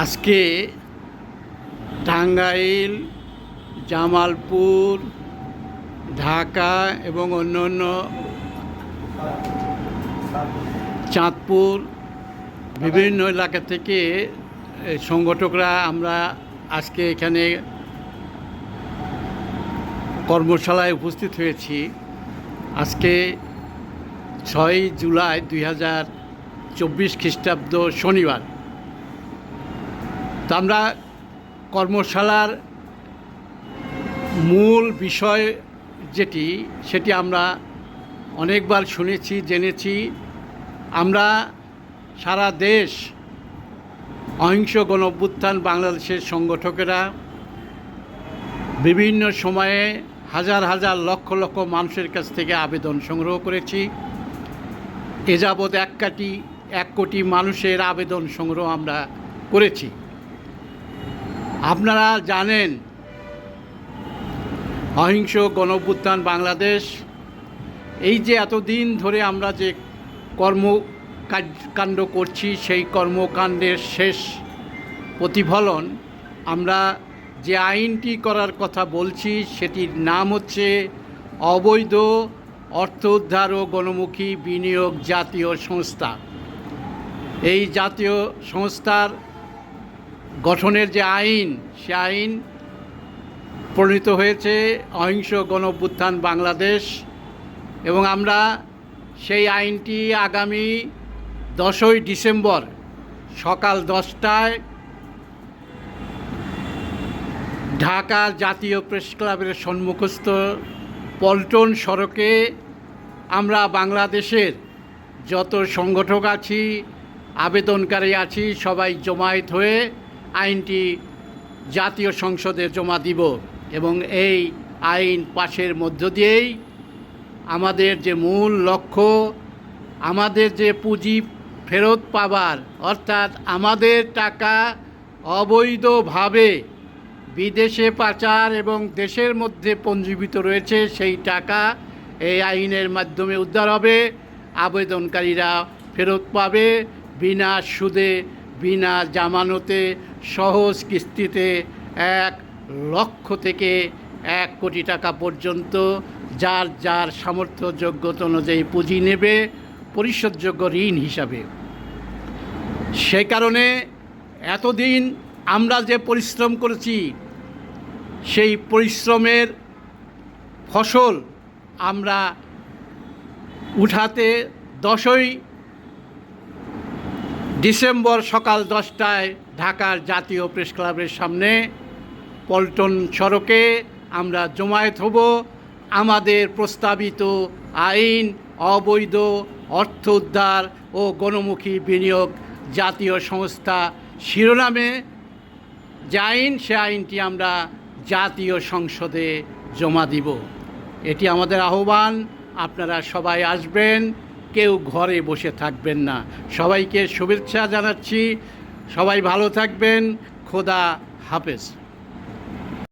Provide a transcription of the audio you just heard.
আজকে টাঙ্গাইল, জামালপুর, ঢাকা এবং অন্য অন্য চাঁদপুর বিভিন্ন এলাকা থেকে সংগঠকরা আমরা আজকে এখানে কর্মশালায় উপস্থিত হয়েছি। আজকে ছয় জুলাই দুই হাজার চব্বিশ খ্রিস্টাব্দ শনিবার। তো আমরা কর্মশালার মূল বিষয় যেটি, সেটি আমরা অনেকবার শুনেছি, জেনেছি। আমরা সারা দেশ অহিংস গণ অভ্যুত্থান বাংলাদেশের সংগঠকেরা বিভিন্ন সময়ে হাজার হাজার লক্ষ লক্ষ মানুষের কাছ থেকে আবেদন সংগ্রহ করেছি। এ যাবৎ এক কোটি এক কোটি মানুষের আবেদন সংগ্রহ আমরা করেছি। আপনারা জানেন, অহিংস গণঅভ্যুত্থান বাংলাদেশ, এই যে এতদিন ধরে আমরা যে কর্ম কাণ্ড করছি, সেই কর্মকাণ্ডের শেষ প্রতিফলন, আমরা যে আইনটি করার কথা বলছি, সেটির নাম হচ্ছে অবৈধ অর্থ উদ্ধার ও গণমুখী বিনিয়োগ জাতীয় সংস্থা। এই জাতীয় সংস্থার গঠনের যে আইন, সে আইন প্রণীত হয়েছে অহিংস গণ বাংলাদেশ এবং আমরা সেই আইনটি আগামী দশই ডিসেম্বর সকাল দশটায় ঢাকা জাতীয় প্রেস ক্লাবের সম্মুখস্থ পল্টন সড়কে আমরা বাংলাদেশের যত সংগঠক আছি, আবেদনকারী আছি, সবাই জমায়েত হয়ে আইনটি জাতীয় সংসদে জমা দিব এবং এই আইন পাশের মধ্য দিয়েই আমাদের যে মূল লক্ষ্য, আমাদের যে পুঁজি ফেরত পাবার, অর্থাৎ আমাদের টাকা অবৈধভাবে বিদেশে পাচার এবং দেশের মধ্যে পঞ্জীবিত রয়েছে, সেই টাকা এই আইনের মাধ্যমে উদ্ধার হবে, আবেদনকারীরা ফেরত পাবে, বিনা সুদে, বিনা জামানতে সহজ কিস্তিতে এক লক্ষ থেকে এক কোটি টাকা পর্যন্ত যার যার সামর্থ্য যোগ্যতা অনুযায়ী পুঁজি নেবে, পরিশোধযোগ্য ঋণ হিসাবে। সে কারণে এতদিন আমরা যে পরিশ্রম করেছি, সেই পরিশ্রমের ফসল আমরা উঠাতে দশই ডিসেম্বর সকাল দশটায় ঢাকার জাতীয় প্রেস ক্লাবের সামনে পল্টন সড়কে আমরা জমায়েত হব। আমাদের প্রস্তাবিত আইন, অবৈধ, অর্থ উদ্ধার ও গণমুখী বিনিয়োগ জাতীয় সংস্থা শিরোনামে। যে আইন, সে আইনটি আমরা জাতীয় সংসদে জমা দিব। এটি আমাদের আহ্বান। আপনারা সবাই আসবেন। কেউ ঘরে বসে থাকবেন না। সবাইকে শুভেচ্ছা জানাচ্ছি। সবাই ভালো থাকবেন। খোদা হাফেজ।